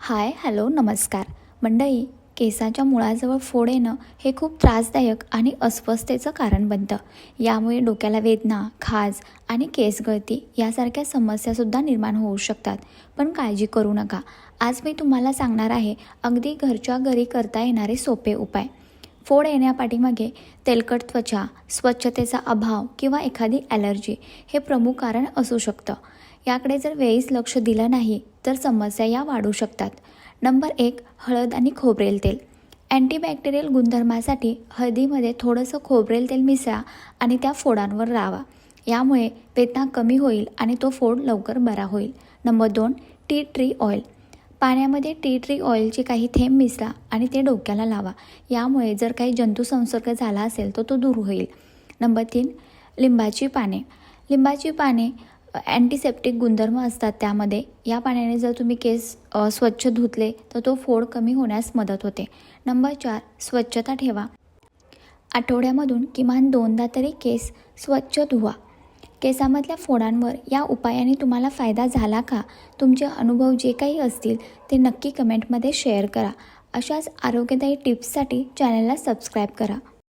Hi hello नमस्कार. मंडई केसाच्या मुळाजवळ फोड येणं हे खूप त्रासदायक आणि अस्वस्थतेचं कारण बनतं. यामुळे डोक्याला वेदना खाज आणि केस गळती यासारख्या समस्यासुद्धा निर्माण होऊ शकतात. पण काळजी करू नका. आज मी तुम्हाला सांगणार आहे अगदी घरच्या घरी करता येणारे सोपे उपाय. फोड येण्यापाठीमागे तेलकट त्वचा स्वच्छतेचा अभाव किंवा एखादी ॲलर्जी हे प्रमुख कारण असू शकतं. याकडे जर वेळीच लक्ष दिलं नाही तर समस्या या वाढू शकतात. नंबर एक हळद आणि खोबरेल तेल. अँटीबॅक्टेरियल गुणधर्मासाठी हळदीमध्ये थोडंसं खोबरेल तेल मिसळा आणि त्या फोडांवर लावा यामुळे वेदना कमी होईल आणि तो फोड लवकर बरा होईल. नंबर दोन टी ट्री ऑइल. पाण्यामध्ये टी ट्री ऑइलचे काही थेंब मिसळा आणि ते डोक्याला लावा. यामुळे जर काही जंतुसंसर्ग झाला असेल तर तो दूर होईल. नंबर तीन लिंबाची पाने. लिंबाची पाने अँटीसेप्टिक गुणधर्म असतात त्यामध्ये. या पाण्याने जर तुम्ही केस स्वच्छ धुतले तर तो फोड कमी होण्यास मदत होते. नंबर चार स्वच्छता ठेवा. आठवड्यामधून किमान दोनदा तरी केस स्वच्छ धुवा. केसामधल्या फोडांवर या उपायाने तुम्हाला फायदा झाला का? तुमचे अनुभव जे काही असतील ते नक्की कमेंटमध्ये शेअर करा. अशाच आरोग्यदायी टिप्ससाठी चॅनलला सबस्क्राईब करा.